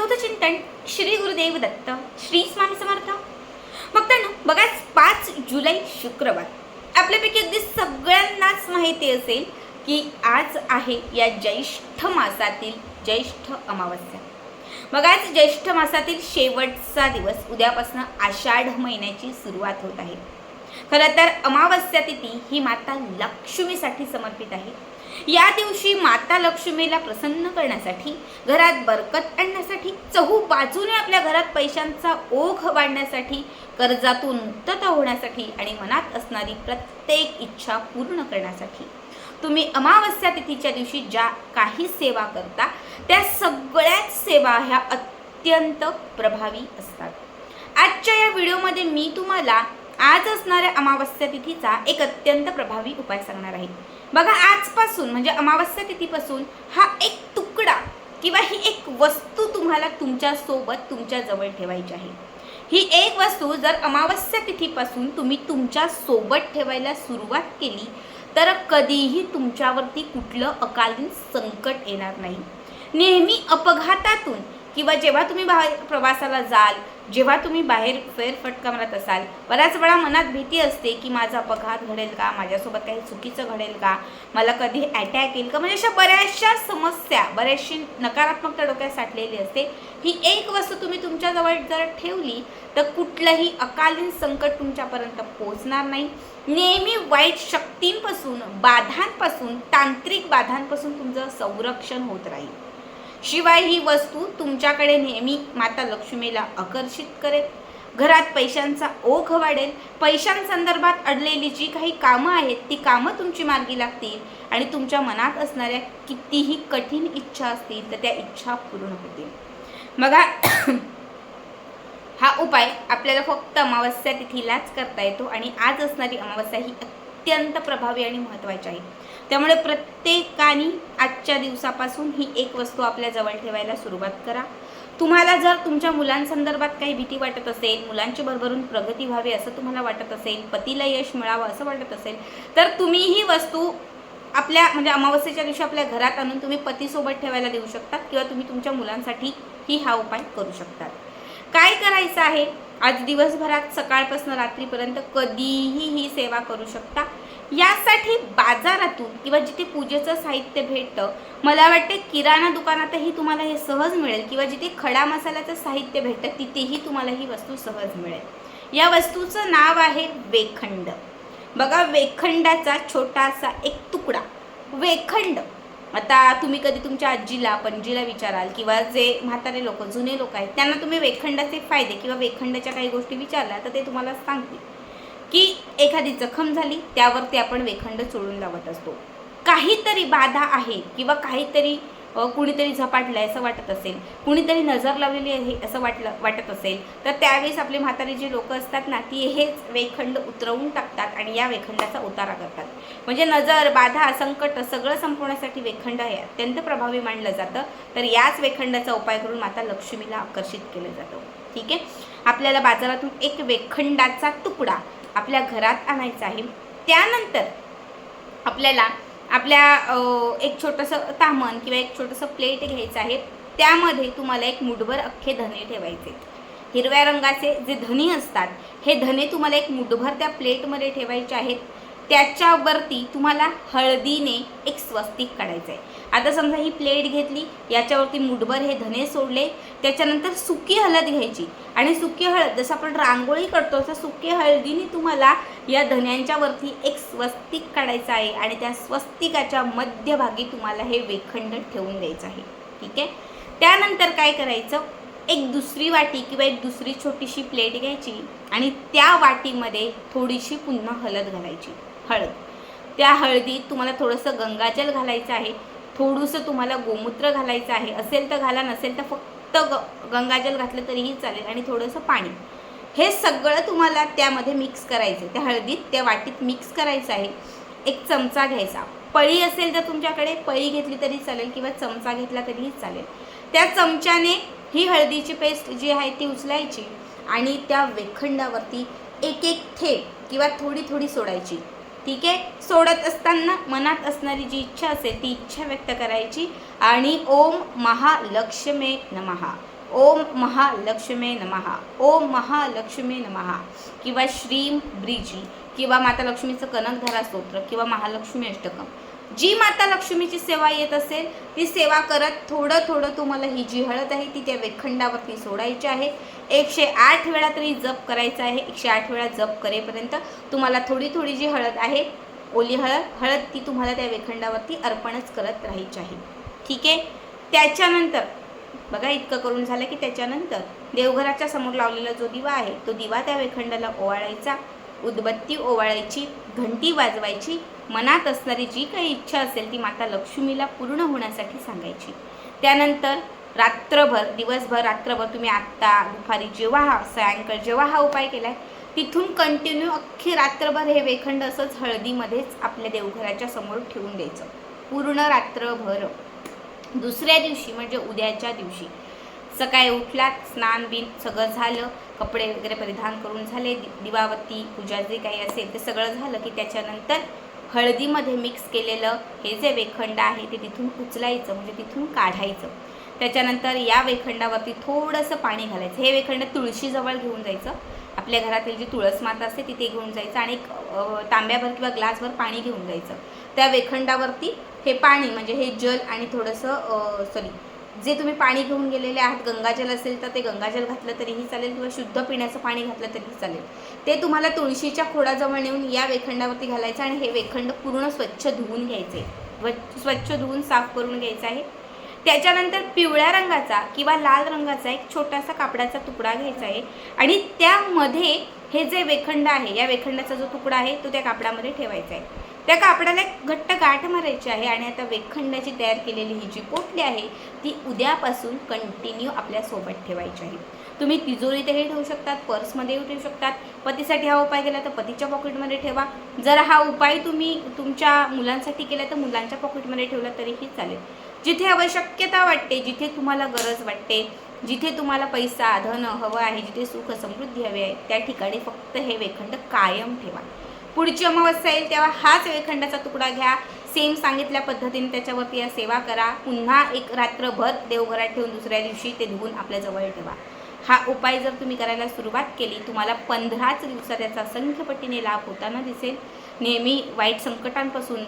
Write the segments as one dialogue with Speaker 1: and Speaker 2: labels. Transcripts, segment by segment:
Speaker 1: अवधूत चिंतन श्री गुरुदेव दत्त श्री स्वामी समर्थ. मग बघाच बघा पाच जुलै शुक्रवार. आपल्यापैकी अगदी सगळ्यांनाच माहिती असेल की आज आहे या ज्येष्ठ मासातील ज्येष्ठ अमावस्या. मग आज ज्येष्ठ मासातील शेवटचा दिवस उद्यापासून आषाढ महिन्याची सुरुवात होत आहे. खरं तर अमावस्या तिथी ही माता लक्ष्मीसाठी समर्पित आहे. या दिवशी माता लक्ष्मीला प्रसन्न करण्यासाठी घरात बरकत आणण्यासाठी चहू बाजूने आपल्या घरात पैशांचा ओघ वाढण्यासाठी कर्जातून मुक्तता होण्यासाठी आणि मनात असणारी प्रत्येक इच्छा पूर्ण करण्यासाठी. तुम्ही अमावस्या तिथीच्या दिवशी ज्या काही सेवा करता त्या सगळ्याच सेवा ह्या अत्यंत प्रभावी असतात. आजच्या या व्हिडिओमध्ये मी तुम्हाला आज असणाऱ्या अमावस्या तिथीचा एक अत्यंत प्रभावी उपाय सांगणार आहे. बघा आजपासून म्हणजे अमावस्या तिथीपासून हा एक तुकडा किंवा ही एक वस्तू तुम्हाला तुमच्यासोबत तुमच्याजवळ ठेवायची आहे. ही एक वस्तू जर अमावस्या तिथीपासून तुम्ही तुमच्यासोबत ठेवायला सुरुवात केली तर कधीही तुमच्यावरती कुठलं अकालीन संकट येणार नाही. नेहमी अपघातातून किंवा जेव्हा तुम्ही बाहेर प्रवासाला जाल जेव्हा तुम्ही बाहेर फेरफटका मारत असाल बऱ्याच वेळा मनात भीती असते की माझा अपघात घडेल का? माझ्यासोबत काही चुकीचं घडेल का? मला कधी अटॅक येईल का? म्हणजे अशा बऱ्याचशा समस्या बऱ्याचशी नकारात्मकता डोक्यात साठलेली असते. ही एक वस्तू तुम्ही तुमच्याजवळ जर ठेवली तर कुठलंही अकालीन संकट तुमच्यापर्यंत पोहोचणार नाही. नेहमी वाईट शक्तींपासून बाधांपासून तांत्रिक बाधांपासून तुमचं संरक्षण होत राहील. शिवाय ही वस्तू तुमच्याकडे नेहमी माता लक्ष्मीला आकर्षित करेल. घरात पैशांचा ओघ वाढेल. पैशांसंदर्भात अडलेली जी काही कामं आहेत ती कामं तुमची मार्गी लागतील आणि तुमच्या मनात असणाऱ्या कितीही कठीण इच्छा असतील तर त्या इच्छा पूर्ण होतील. बघा हा उपाय आपल्याला फक्त अमावस्या तिथीलाच करता येतो आणि आज असणारी अमावस्या ही अत्यंत प्रभावी आणि महत्त्वाची आहे. त्यामुळे प्रत्येकाने आजच्या दिवसापासून ही एक वस्तू आपल्या जवळ ठेवायला सुरुवात करा. तुम्हाला जर तुमच्या मुलांसंदर्भात काही भीती वाटत असेल मुलांची भरभरून प्रगती व्हावी असं तुम्हाला वाटत असेल पतीला यश मिळावं असं वाटत असेल तर तुम्ही ही वस्तू आपल्या म्हणजे अमावस्येच्या दिवशी आपल्या घरात आणून तुम्ही पतीसोबत ठेवायला देऊ शकतात किंवा तुम्ही तुमच्या मुलांसाठी ही हा उपाय करू शकतात. काय करायचं आहे? आज दिवसभरात सकाळपासून रात्रीपर्यंत कधीही ही सेवा करू शकता. यासाठी बाजारातून किंवा जिथे पूजेचं साहित्य भेटतं मला वाटते किराणा दुकानातही तुम्हाला हे सहज मिळेल किंवा जिथे खडा मसाल्याचं साहित्य भेटतं तिथेही तुम्हाला ही वस्तू सहज मिळेल. या वस्तूचं नाव आहे वेखंड. बघा वेखंडाचा छोटासा एक तुकडा. वेखंड. आता तुम्ही कधी तुमच्या आजीला पणजीला विचाराल किंवा जे म्हातारे लोक जुने लोक आहेत त्यांना तुम्ही वेखंडाचे फायदे किंवा वेखंडाच्या काही गोष्टी विचारल्या तर ते तुम्हाला सांगतील. की एखादी जखम झाली त्यावरती आपण वेखंड चोळून लावत असतो. काहीतरी बाधा आहे किंवा काहीतरी कुणीतरी झपाटलं आहे असं वाटत असेल कुणीतरी नजर लावलेली आहे असं वाटलं वाटत असेल तर त्यावेळेस आपले म्हातारी जे लोक असतात ना ती हेच वेखंड उतरवून टाकतात आणि या वेखंडाचा उतारा करतात. म्हणजे नजर बाधा संकट सगळं संपवण्यासाठी वेखंड हे अत्यंत प्रभावी मानलं जातं. तर याच वेखंडाचा उपाय करून माता लक्ष्मीला आकर्षित केलं जातं. ठीक आहे? आपल्याला बाजारातून एक वेखंडाचा तुकडा आपल्या घरात आणायचं आहे. त्यानंतर आपल्याला आपल्या एक छोटंसं तामण किंवा एक छोटंसं प्लेट घ्यायचं आहे. त्यामध्ये तुम्हाला एक मुठभर अख्खे धने ठेवायचे. हिरव्या रंगाचे जे धनी असतात हे धने तुम्हाला एक मुठभर त्या प्लेटमध्ये ठेवायचे आहेत. त्याच्यावरती तुम्हाला हळदीने एक स्वस्तिक काढायचं आहे आता समजा ही प्लेट घेतली याच्यावरती मुठभर हे धने सोडले त्याच्यानंतर सुकी हळद घ्यायची. आणि सुकी हळद जसं आपण रांगोळी करतो तसं सुकी हळदीने तुम्हाला या धन्यांच्यावरती एक स्वस्तिक काढायचं आहे आणि त्या स्वस्तिकाच्या मध्यभागी तुम्हाला हे वेखंड ठेवून द्यायचं आहे. ठीक आहे? त्यानंतर काय करायचं? एक दुसरी वाटी किंवा एक दुसरी छोटीशी प्लेट घ्यायची आणि त्या वाटीमध्ये थोडीशी पुन्हा हळद घालायची. हळद. त्या हळदीत तुम्हाला थोडंसं गंगाजल घालायचं आहे थोडंसं तुम्हाला गोमूत्र घालायचं आहे. असेल तर घाला नसेल तर फक्त ग गंगाजल घातलं तरीही चालेल आणि थोडंसं पाणी. हे सगळं तुम्हाला त्यामध्ये मिक्स करायचं आहे त्या हळदीत त्या वाटीत मिक्स करायचं आहे. एक चमचा घ्यायचा. पळी असेल तर तुमच्याकडे पळी घेतली तरी चालेल किंवा चमचा घेतला तरीही चालेल. त्या चमच्याने ही हळदीची पेस्ट जी आहे ती उचलायची आणि त्या वेखंडावरती एक एक थेंब किंवा थोडी थोडी सोडायची. ठीक? आहे सोडत असताना मनात असणारी जी इच्छा असेल ती इच्छा व्यक्त करायची. आणि ओम महालक्ष्मे नमहा ओम महालक्ष्मे नमहा ओम महालक्ष्मे नमहा किंवा श्रीम ब्रिजी. किंवा माता लक्ष्मीचं कनकधारा स्तोत्र. किंवा महालक्ष्मी अष्टकम. जी माता लक्ष्मीची सेवा येत असेल ती सेवा करत थोडं थोडं तुम्हाला ही जी हळद आहे ती त्या वेखंडावरती सोडायची आहे. एकशे आठ वेळा तरी जप करायचा आहे. एकशे आठ वेळा जप करेपर्यंत तुम्हाला थोडी थोडी जी हळद आहे ओली हळद हळद ती तुम्हाला त्या वेखंडावरती अर्पणच करत राहायची आहे. ठीक आहे? त्याच्यानंतर बघा इतकं करून झालं की त्याच्यानंतर देवघराच्या समोर लावलेला जो दिवा आहे तो दिवा त्या वेखंडाला ओवाळायचा. उदबत्ती ओवाळायची घंटी वाजवायची मनात असणारी जी काही इच्छा असेल ती माता लक्ष्मीला पूर्ण होण्यासाठी सांगायची. त्यानंतर रात्रभर दिवसभर रात्रभर तुम्ही आत्ता दुपारी जेव्हा हा सायंकाळ जेव्हा हा उपाय केलाय तिथून कंटिन्यू अख्खी रात्रभर हे वेखंड असंच हळदीमध्येच आपल्या देवघराच्या समोर ठेवून द्यायचं. पूर्ण रात्रभर. दुसऱ्या दिवशी म्हणजे उद्याच्या दिवशी. सकाळी उठलात स्नान बिन सगळं झालं कपडे वगैरे परिधान करून झाले दिवावती पूजा जे काही असेल ते सगळं झालं की त्याच्यानंतर हळदीमध्ये मिक्स केलेलं हे जे वेखंड आहे ते तिथून उचलायचं म्हणजे तिथून काढायचं. त्याच्यानंतर या वेखंडावरती थोडंसं पाणी घालायचं. हे वेखंड तुळशीजवळ घेऊन जायचं. आपल्या घरातील जी तुळस माता असते तिथे घेऊन जायचं आणि एक तांब्याभर किंवा ग्लासभर पाणी घेऊन जायचं. त्या वेखंडावरती हे पाणी म्हणजे हे जल आणि थोडंसं सॉरी जे तुम्ही पाणी घेऊन गेलेले आहात गंगाजल असेल तर ते गंगाजल घातलं तरीही चालेल किंवा शुद्ध पिण्याचं पाणी घातलं तरीही चालेल. ते तुम्हाला तुळशीच्या खोडाजवळ नेऊन या वेखंडावरती घालायचं आणि हे वेखंड पूर्ण स्वच्छ धुवून घ्यायचे. व- स्वच्छ धुवून साफ करून घ्यायचं आहे. त्याच्यानंतर पिवळ्या रंगाचा किंवा लाल रंगाचा एक छोटासा कापडाचा तुकडा घ्यायचा आहे. आणि त्यामध्ये हे जे वेखंड आहे या वेखंडाचा जो तुकडा आहे तो त्या कापडामध्ये ठेवायचा आहे. त्या कापडाला एक घट्ट गाठ मारायची आहे आणि आता वेखंडाची तयार केलेली ही जी पोटली आहे ती उद्यापासून कंटिन्यू आपल्यासोबत ठेवायची आहे. तुम्ही तिजोरीतही ठेवू शकतात पर्समध्येही ठेवू शकतात. पतीसाठी हा उपाय केला तर पतीच्या पॉकेटमध्ये ठेवा. जर हा उपाय तुम्ही तुमच्या मुलांसाठी केला तर मुलांच्या पॉकेटमध्ये ठेवला तरीही चालेल. जिथे आवश्यकता वाटते जिथे तुम्हाला गरज वाटते जिथे तुम्हाला पैसा धन हवं आहे जिथे सुख समृद्धी हवी आहे त्या ठिकाणी फक्त हे वेखंड कायम ठेवा. पुढची अमावस्या येईल तेव्हा हाच वेखंडाचा तुकडा घ्या. सेम सांगितल्या पद्धतीने त्याच्यावरती या सेवा करा. पुन्हा एक रात्रभर देवघरात ठेवून दुसऱ्या दिवशी ते धुवून आपल्याजवळ ठेवा. हा उपाय जर तुम्ही करायला सुरुवात केली तुम्हाला पंधराच दिवसात त्याचा असंख्य पटीने लाभ होताना दिसेल. नेहमी वाईट संकटांपासून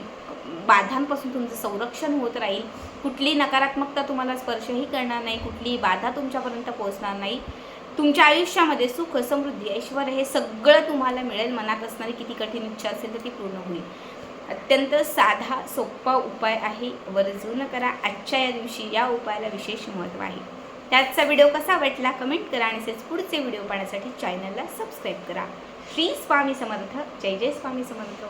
Speaker 1: बाधांपासून तुमचं संरक्षण होत राहील. कुठली नकारात्मकता तुम्हाला स्पर्शही करणार नाही. कुठलीही बाधा तुमच्यापर्यंत पोहोचणार नाही. तुमच्या आयुष्यामध्ये सुख समृद्धी ऐश्वर हे सगळं तुम्हाला मिळेल. मनात असणारी किती कठीण इच्छा असेल तर ती पूर्ण होईल. अत्यंत साधा सोपा उपाय आहे. वर्जून करा. आजच्या या दिवशी या उपायाला विशेष महत्त्व आहे. त्याचा व्हिडिओ कसा वाटला कमेंट करा आणि तसेच पुढचे व्हिडिओ पाहण्यासाठी चॅनलला सबस्क्राईब करा. श्री स्वामी समर्थ. जय जय स्वामी समर्थ.